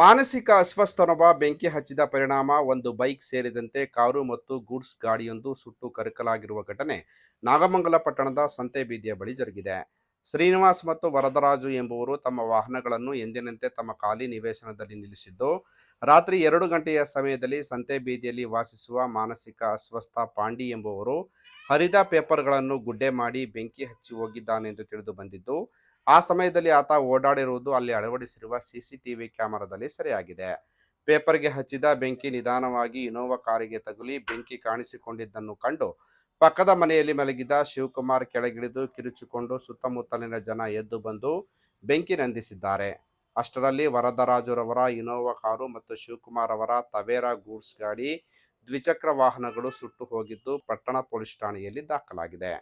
ಮಾನಸಿಕ ಅಸ್ವಸ್ಥನೊಬ್ಬ ಬೆಂಕಿ ಹಚ್ಚಿದ ಪರಿಣಾಮ, ಒಂದು ಬೈಕ್ ಸೇರಿದಂತೆ ಕಾರು ಮತ್ತು ಗೂಡ್ಸ್ ಗಾಡಿಯೊಂದು ಸುಟ್ಟು ಕರಕಲಾಗಿರುವ ಘಟನೆ ನಾಗಮಂಗಲ ಪಟ್ಟಣದ ಸಂತೆಬೀದಿಯ ಬಳಿ ಜರುಗಿದೆ. ಶ್ರೀನಿವಾಸ್ ಮತ್ತು ವರದರಾಜು ಎಂಬುವರು ತಮ್ಮ ವಾಹನಗಳನ್ನು ಎಂದಿನಂತೆ ತಮ್ಮ ಖಾಲಿ ನಿವೇಶನದಲ್ಲಿ ನಿಲ್ಲಿಸಿದ್ದು, ರಾತ್ರಿ ಎರಡು ಗಂಟೆಯ ಸಮಯದಲ್ಲಿ ಸಂತೆ ಬೀದಿಯಲ್ಲಿ ವಾಸಿಸುವ ಮಾನಸಿಕ ಅಸ್ವಸ್ಥ ಪಾಂಡಿ ಎಂಬುವರು ಹರಿದ ಪೇಪರ್ಗಳನ್ನು ಗುಡ್ಡೆ ಮಾಡಿ ಬೆಂಕಿ ಹಚ್ಚಿ ಹೋಗಿದ್ದಾನೆಂದು ತಿಳಿದು ಬಂದಿದ್ದು ಆ ಸಮಯದಲ್ಲಿ ಆತ ಓಡಾಡಿರುವುದು ಅಲ್ಲಿ ಅಳವಡಿಸಿರುವ ಸಿಸಿಟಿವಿ ಕ್ಯಾಮೆರಾದಲ್ಲಿ ಸೆರೆಯಾಗಿದೆ. ಪೇಪರ್ಗೆ ಹಚ್ಚಿದ ಬೆಂಕಿ ನಿಧಾನವಾಗಿ ಇನೋವಾ ಕಾರಿಗೆ ತಗುಲಿ ಬೆಂಕಿ ಕಾಣಿಸಿಕೊಂಡಿದ್ದನ್ನು ಕಂಡು ಪಕ್ಕದ ಮನೆಯಲ್ಲಿ ಮಲಗಿದ್ದ ಶಿವಕುಮಾರ್ ಕೆಳಗಿಳಿದು ಕಿರುಚಿಕೊಂಡು ಸುತ್ತಮುತ್ತಲಿನ ಜನ ಎದ್ದು ಬಂದು ಬೆಂಕಿ ನಂದಿಸಿದ್ದಾರೆ. ಅಷ್ಟರಲ್ಲಿ ವರದರಾಜುರವರ ಇನೋವಾ ಕಾರು ಮತ್ತು ಶಿವಕುಮಾರ್ ಅವರ ತವೇರಾ ಗೂಡ್ಸ್ ಗಾಡಿ ದ್ವಿಚಕ್ರ ವಾಹನಗಳು ಸುಟ್ಟು ಹೋಗಿದ್ದು ಪಟ್ಟಣ ಪೊಲೀಸ್ ಠಾಣೆಯಲ್ಲಿ ದಾಖಲಾಗಿದೆ.